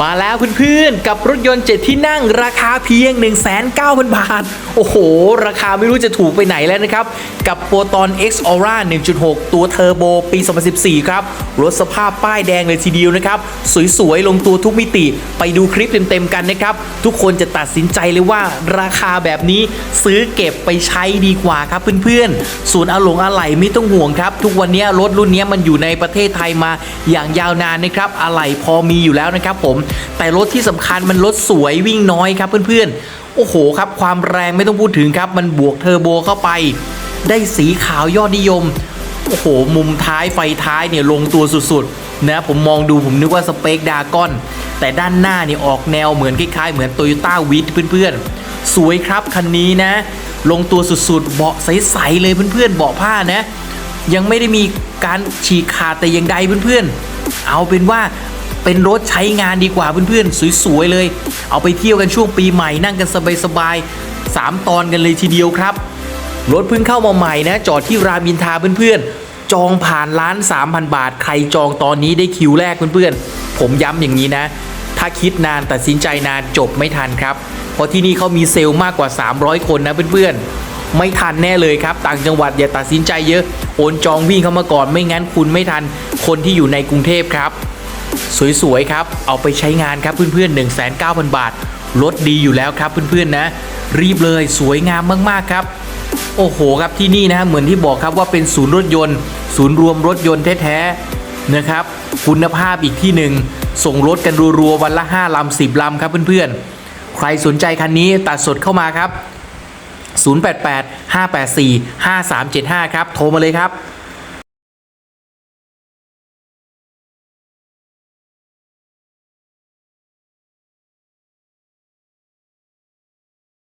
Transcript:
มาแล้วเพื่อนๆกับรถยนต์เจ็ดที่นั่งราคาเพียง 1,900บาท โอ้โห ราคาไม่รู้จะถูกไปไหนแล้วนะครับ กับโปรตอน X Aura 1.6 ตัวเทอร์โบปี 2014 ครับรถสภาพป้ายแดงเลยทีเดียวนะครับ สวยๆ ลงตัวทุกมิติไปดูคลิปเต็มๆกันนะครับ ทุกคนจะตัดสินใจเลยว่าราคาแบบนี้ซื้อเก็บไปใช้ดีกว่าครับเพื่อนๆ ส่วนอาหลงอะไหล่ไม่ต้องห่วงครับ ทุกวันนี้รถรุ่นนี้มันอยู่ในประเทศไทยมาอย่างยาวนานนะครับอะไหล่พอมีอยู่แล้วนะครับผมแต่รถที่สำคัญมันรถสวยวิ่งน้อยครับเพื่อนๆโอ้โหครับ ความแรงไม่ต้องพูดถึงครับ มันบวกเทอร์โบเข้าไป ได้สีขาวยอดนิยม โอ้โห มุมท้ายไฟท้ายเนี่ยลงตัวสุดๆ นะ ผมมองดูผมนึกว่าสเปคดากอน แต่ด้านหน้าเนี่ยออกแนวเหมือนคล้ายๆ เหมือนโตโยต้าวิทเพื่อนๆ สวยครับคันนี้นะ ลงตัวสุดๆ เบาะใสๆเลยเพื่อนๆ เบาะผ้านะ ยังไม่ได้มีการฉีกขาดแต่อย่างใดเพื่อนๆ เอาเป็นว่าเป็นรถใช้งานดีกว่าเพื่อนๆ สวยๆ เลย เอาไปเที่ยวกันช่วงปีใหม่นั่งกันสบายๆสามตอนกันเลยทีเดียวครับ รถเพิ่งเข้ามาใหม่นะ จอดที่รามินทาเพื่อนๆ จองผ่านล้าน 3,000 บาท ใครจองตอนนี้ได้คิวแรกเพื่อนๆ ผมย้ำอย่างนี้นะ ถ้าคิดนานตัดสินใจนานจบไม่ทันครับ เพราะที่นี่เขามีเซลล์มากกว่า 300 คนนะเพื่อนๆ ไม่ทันแน่เลยครับ ต่างจังหวัดอย่าตัดสินใจเยอะ โอนจองวิ่งเข้ามาก่อนไม่งั้นคุณไม่ทัน คนที่อยู่ในกรุงเทพครับ สวยๆครับ เอาไปใช้งานครับเพื่อนๆ 1 9 0 0 0 บาท รถดีอยู่แล้วครับเพื่อนๆนะ รีบเลยสวยงามมากๆครับ โอ้โหครับที่นี่นะเหมือนที่บอกครับว่าเป็นศูนย์รถยนต์ ศูนย์รวมรถยนต์แท้ๆนะครับ คุณภาพอีกที่หนึ่งส่งรถกันรัวๆวันละ 5 ลำ 10 ลำครับเพื่อนๆ ใครสนใจคันนี้ตัดสดเข้ามาครับ 088 584 5375 ครับ โทรมาเลยครับ